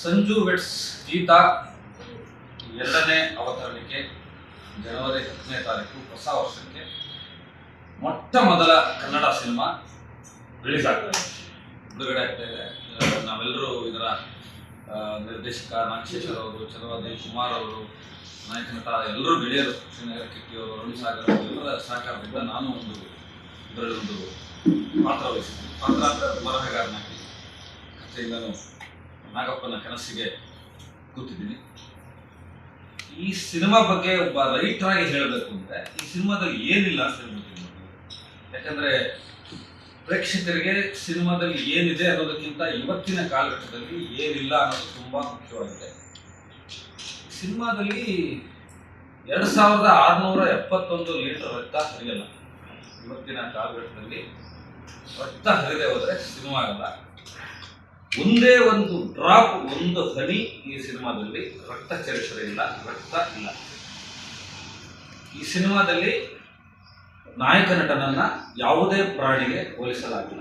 Sanju vets Geetha ಎರಡನೇ ಅವತರಣಿಕೆ ಜನವರಿ ಹತ್ತನೇ ತಾರೀಕು ಹೊಸ ವರ್ಷಕ್ಕೆ ಮೊಟ್ಟ ಮೊದಲ ಕನ್ನಡ ಸಿನಿಮಾ ರಿಲೀಸ್ ಆಗ್ತದೆ. ಬಿಡುಗಡೆ ಆಗ್ತಾ ಇದೆ. ನಾವೆಲ್ಲರೂ ಇದರ ನಿರ್ದೇಶಕ ನಾಗಶೇಖರ್ ಅವರು ಚಲವಾದಿ ಕುಮಾರ್ ಅವರು, ನಾಯಕ ನಟ ಎಲ್ಲರೂ ಗೆಳೆಯರು ಶ್ರೀನಗರ ಕಿಟ್ಟಿ ಅವರು, ಅರುಣ್ ಸಾಗರ್ ಎಲ್ಲರ ಸಹಕಾರದಿಂದ ನಾನು ಒಂದು ಇದರಲ್ಲಿ ಒಂದು ಪಾತ್ರ ವಹಿಸಿದ್ದೀನಿ ಪಾತ್ರ ಅಂದರೆ ಬರಹಗಾರನಾಗಿ ಕಥೆಯಿಂದನೂ ನಾಗಪ್ಪನ ಕನಸಿಗೆ ಕೂತಿದ್ದೀನಿ. ಈ ಸಿನಿಮಾ ಬಗ್ಗೆ ಒಬ್ಬ ರೈಟರ್ ಆಗಿ ಹೇಳಬೇಕು ಅಂದ್ರೆ ಈ ಸಿನಿಮಾದಲ್ಲಿ ಏನಿಲ್ಲ ಅಂತ ಹೇಳ್ಬಿಡ್ತೀನಿ. ಯಾಕಂದ್ರೆ ಪ್ರೇಕ್ಷಕರಿಗೆ ಸಿನಿಮಾದಲ್ಲಿ ಏನಿದೆ ಅನ್ನೋದಕ್ಕಿಂತ ಇವತ್ತಿನ ಕಾಲಘಟ್ಟದಲ್ಲಿ ಏನಿಲ್ಲ ಅನ್ನೋದು ತುಂಬಾ ಮುಖ್ಯವಾಗಿದೆ. ಸಿನಿಮಾದಲ್ಲಿ ಎರಡ್ ಸಾವಿರದ ಆರುನೂರ ಎಪ್ಪತ್ತೊಂದು ಲೀಟರ್ ರಕ್ತ ಹರಿಯಲ್ಲ. ಇವತ್ತಿನ ಕಾಲಘಟ್ಟದಲ್ಲಿ ರಕ್ತ ಹರಿದೆ ಹೋದ್ರೆ ಸಿನಿಮಾ ಆಗಲ್ಲ ಒಂದೇ ಒಂದು ಡ್ರಾಪ್ ಒಂದು ಹನಿ ಈ ಸಿನಿಮಾದಲ್ಲಿ ರಕ್ತ ಚರಿತ್ರೆ ಇಲ್ಲ ರಕ್ತ ಇಲ್ಲ. ಈ ಸಿನಿಮಾದಲ್ಲಿ ನಾಯಕ ನಟನನ್ನ ಯಾವುದೇ ಪ್ರಾಣಿಗೆ ಹೋಲಿಸಲಾಗಿಲ್ಲ.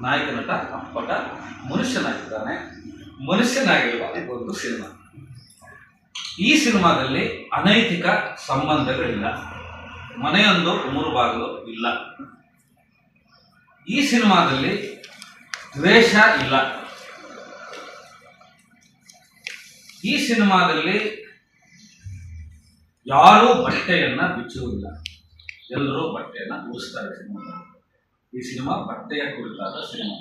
ನಾಯಕ ನಟ, ಅಪ್ಪಟ, ಮನುಷ್ಯನಾಗಿದ್ದಾನೆ. ಮನುಷ್ಯನಾಗಿರುವ ಒಂದು ಸಿನಿಮಾ. ಈ ಸಿನಿಮಾದಲ್ಲಿ ಅನೈತಿಕ ಸಂಬಂಧಗಳಿಲ್ಲ. ಮನೆಯೊಂದು ಮೂರು ಬಾಗಿಲು ಇಲ್ಲ. ಈ ಸಿನಿಮಾದಲ್ಲಿ ದ್ವೇಷ ಇಲ್ಲ. ಈ ಸಿನಿಮಾದಲ್ಲಿ ಯಾರೂ ಬಟ್ಟೆಯನ್ನ ಬಿಚ್ಚುವುದಿಲ್ಲ. ಎಲ್ಲರೂ ಬಟ್ಟೆಯನ್ನ ಉಳಿಸ್ತಾರೆ ಈ ಸಿನಿಮಾ ಬಟ್ಟೆಯ ಕುರಿತಾದ ಸಿನಿಮಾ.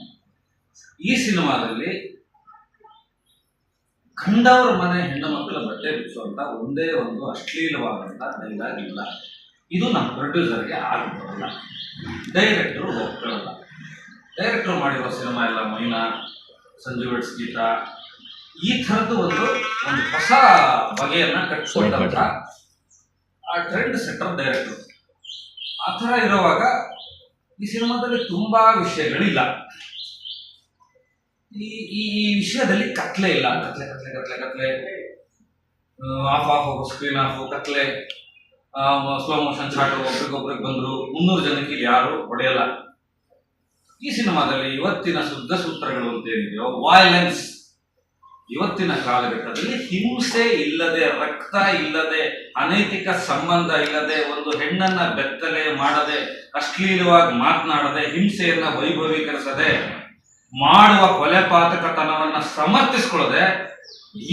ಈ ಸಿನಿಮಾದಲ್ಲಿ ಕಂಡವರ ಮನೆ ಹೆಣ್ಣು ಮಕ್ಕಳ ಬಟ್ಟೆ ಬಿಚ್ಚುವಂತ ಒಂದೇ ಒಂದು ಅಶ್ಲೀಲವಾದಂತ ಡೈಲಾಗ್ ಇಲ್ಲ. ಇದು ನಮ್ಮ ಪ್ರೊಡ್ಯೂಸರ್ಗೆ ಆಗಬಹುದಲ್ಲ ಡೈರೆಕ್ಟರ್ ಒಪ್ಕೊಳ್ಳಲ್ಲ ಡೈರೆಕ್ಟರ್ ಮಾಡಿರೋ ಸಿನಿಮಾ ಎಲ್ಲ ಮೈನಾ ಸಂಜು ವೆಟ್ಸ್ ಗೀತ ಈ ಥರದ್ದು ಒಂದು ಒಂದು ಹೊಸ ಬಗೆಯನ್ನ ಕಟ್ಕೊಟ್ಟಂತ ಆ ಟ್ರೆಂಡ್ ಸೆಟ್ಟರ್ ಡೈರೆಕ್ಟರ್ ಆ ಥರ ಇರುವಾಗ ಈ ಸಿನಿಮಾದಲ್ಲಿ ತುಂಬಾ ವಿಷಯಗಳಿಲ್ಲ. ಈ ಈ ಈ ವಿಷಯದಲ್ಲಿ ಕತ್ಲೆ ಇಲ್ಲ. ಕತ್ಲೆ ಕತ್ಲೆ ಕತ್ಲೆ ಕತ್ಲೆ. ಆಫ್ ಆಫ್ ಸ್ಕ್ರೀನ್ ಆಫ್ ಕತ್ಲೆ. ಸ್ಲೋ ಮೋಷನ್ ಶಾಟ್ ಒಬ್ರಿಗೊಬ್ರಿಗೆ ಬಂದ್ರು. ಮುನ್ನೂರು ಜನಕ್ಕೆ ಯಾರು ಹೊಡೆಯಲ್ಲ. ಈ ಸಿನಿಮಾದಲ್ಲಿ ಇವತ್ತಿನ ಶುದ್ಧ ಸೂತ್ರಗಳು ಅಂತ ಏನಿದೆಯೋ ವಾಯಲೆನ್ಸ್ ಇವತ್ತಿನ ಕಾಲಘಟ್ಟದಲ್ಲಿ ಹಿಂಸೆ ಇಲ್ಲದೆ, ರಕ್ತ ಇಲ್ಲದೆ, ಅನೈತಿಕ ಸಂಬಂಧ ಇಲ್ಲದೆ, ಒಂದು ಹೆಣ್ಣನ್ನ ಬೆತ್ತಲೆ ಮಾಡದೆ, ಅಶ್ಲೀಲವಾಗಿ ಮಾತನಾಡದೆ, ಹಿಂಸೆಯನ್ನ ವೈಭವೀಕರಿಸದೆ, ಮಾಡುವ ಕೊಲೆಪಾತಕತನವನ್ನ ಸಮರ್ಥಿಸ್ಕೊಳ್ಳದೆ,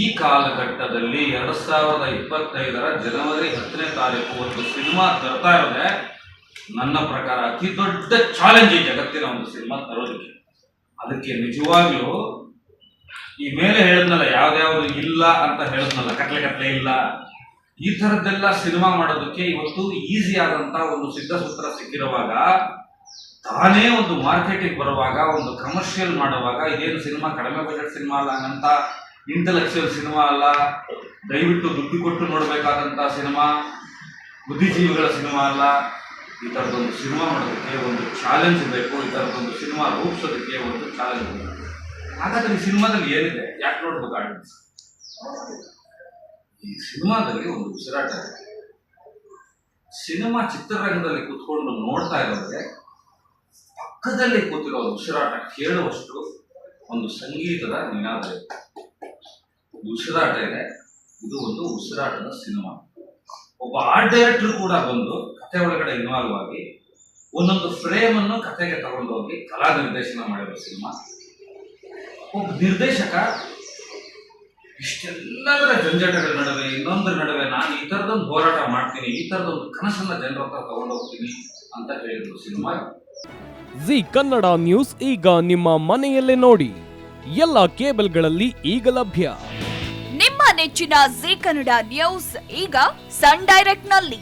ಈ ಕಾಲಘಟ್ಟದಲ್ಲಿ ಎರಡ್ ಸಾವಿರದ ಇಪ್ಪತ್ತೈದರ ಜನವರಿ ಹತ್ತನೇ ತಾರೀಕು ಒಂದು ಸಿನಿಮಾ ತರ್ತಾ ಇರೋದೆ ನನ್ನ ಪ್ರಕಾರ ಅತಿ ದೊಡ್ಡ ಚಾಲೆಂಜ್ ಈ ಜಗತ್ತಿನ ಒಂದು ಸಿನಿಮಾ ತರೋದಕ್ಕೆ. ಅದಕ್ಕೆ ನಿಜವಾಗ್ಲೂ ಈ ಮೇಲೆ ಹೇಳಿದ್ನಲ್ಲ, ಯಾವ್ದ್ಯಾವ್ದು ಇಲ್ಲ ಅಂತ ಹೇಳಿದ್ನಲ್ಲ, ಕತ್ಲೆ ಕತ್ಲೆ ಇಲ್ಲ, ಈ ತರದ್ದೆಲ್ಲ ಸಿನಿಮಾ ಮಾಡೋದಕ್ಕೆ ಇವತ್ತು ಈಸಿ ಆದಂತ ಒಂದು ಸಿದ್ಧಸೂತ್ರ ಸಿಕ್ಕಿರುವಾಗ ತಾನೇ ಒಂದು ಮಾರ್ಕೆಟಿಗೆ ಬರುವಾಗ, ಒಂದು ಕಮರ್ಷಿಯಲ್ ಮಾಡುವಾಗ, ಇದೇನು ಸಿನಿಮಾ, ಕಡಿಮೆ ಬಜೆಟ್ ಸಿನಿಮಾ ಅಲ್ಲ ಅಂತ ಇಂಟಲೆಕ್ಚುಯಲ್ ಸಿನಿಮಾ ಅಲ್ಲ, ದಯವಿಟ್ಟು ದುಡ್ಡು ಕೊಟ್ಟು ನೋಡಬೇಕಾದಂತ ಸಿನಿಮಾ, ಬುದ್ಧಿಜೀವಿಗಳ ಸಿನಿಮಾ ಅಲ್ಲ ಈ ಥರದೊಂದು ಸಿನಿಮಾ ಮಾಡೋದಕ್ಕೆ ಒಂದು ಚಾಲೆಂಜ್ ಬೇಕು, ಈ ಥರದೊಂದು ಸಿನಿಮಾ ರೂಪಿಸೋದಕ್ಕೆ ಒಂದು ಚಾಲೆಂಜ್ ಬೇಕು. ಹಾಗಾದ್ರೆ ಈ ಸಿನಿಮಾದಲ್ಲಿ ಏನಿದೆ? ಯಾಕೆ ನೋಡ್ಬೇಕು ಆಡಿಯನ್ಸ್ ಈ ಸಿನಿಮಾದಲ್ಲಿ ಒಂದು ಉಸಿರಾಟ ಇದೆ. ಸಿನಿಮಾ ಚಿತ್ರರಂಗದಲ್ಲಿ ಕೂತ್ಕೊಂಡು ನೋಡ್ತಾ ಇರೋದ್ರೆ ಪಕ್ಕದಲ್ಲಿ ಕೂತಿರೋ ಉಸಿರಾಟ ಕೇಳುವಷ್ಟು ಒಂದು ಸಂಗೀತದ ನಿನಾದ ಇದೆ. ಉಸಿರಾಟ ಇದೆ. ಇದು ಒಂದು ಉಸಿರಾಟದ ಸಿನಿಮಾ. ಒಬ್ಬ ಆರ್ಟ್ ಡೈರೆಕ್ಟರ್ ಕೂಡ ಬಂದು ಕಥೆ ಒಳಗಡೆ ಇನ್ವಾಲ್ವ್ ಆಗಿ ಒಂದೊಂದು ಫ್ರೇಮ್ ಅನ್ನು ಕಥೆಗೆ ತಗೊಂಡೋಗಿ ಕಲಾ ನಿರ್ದೇಶನ ಮಾಡಿರೋ ಸಿನಿಮಾ. ಒಬ್ಬ ನಿರ್ದೇಶಕ ಇಷ್ಟೆಲ್ಲದರ ಜಂಜಟಗಳ ನಡುವೆ ಇನ್ನೊಂದರ ನಡುವೆ ನಾನು ಈ ಥರದೊಂದು ಹೋರಾಟ ಮಾಡ್ತೀನಿ ಈ ಥರದೊಂದು ಕನಸನ್ನ ಜನರ ಹತ್ರ ತಗೊಂಡೋಗ್ತೀನಿ ಅಂತ ಹೇಳಿದ್ರು ಸಿನಿಮಾ. ಜಿ ಕನ್ನಡ ನ್ಯೂಸ್ ಈಗ ನಿಮ್ಮ ಮನೆಯಲ್ಲೇ ನೋಡಿ. ಎಲ್ಲ ಕೇಬಲ್ಗಳಲ್ಲಿ ಈಗ ಲಭ್ಯ. ನಿಮ್ಮ ನೆಚ್ಚಿನ ಜಿ ಕನ್ನಡ ನ್ಯೂಸ್ ಈಗ ಸನ್ ಡೈರೆಕ್ಟ್ನಲ್ಲಿ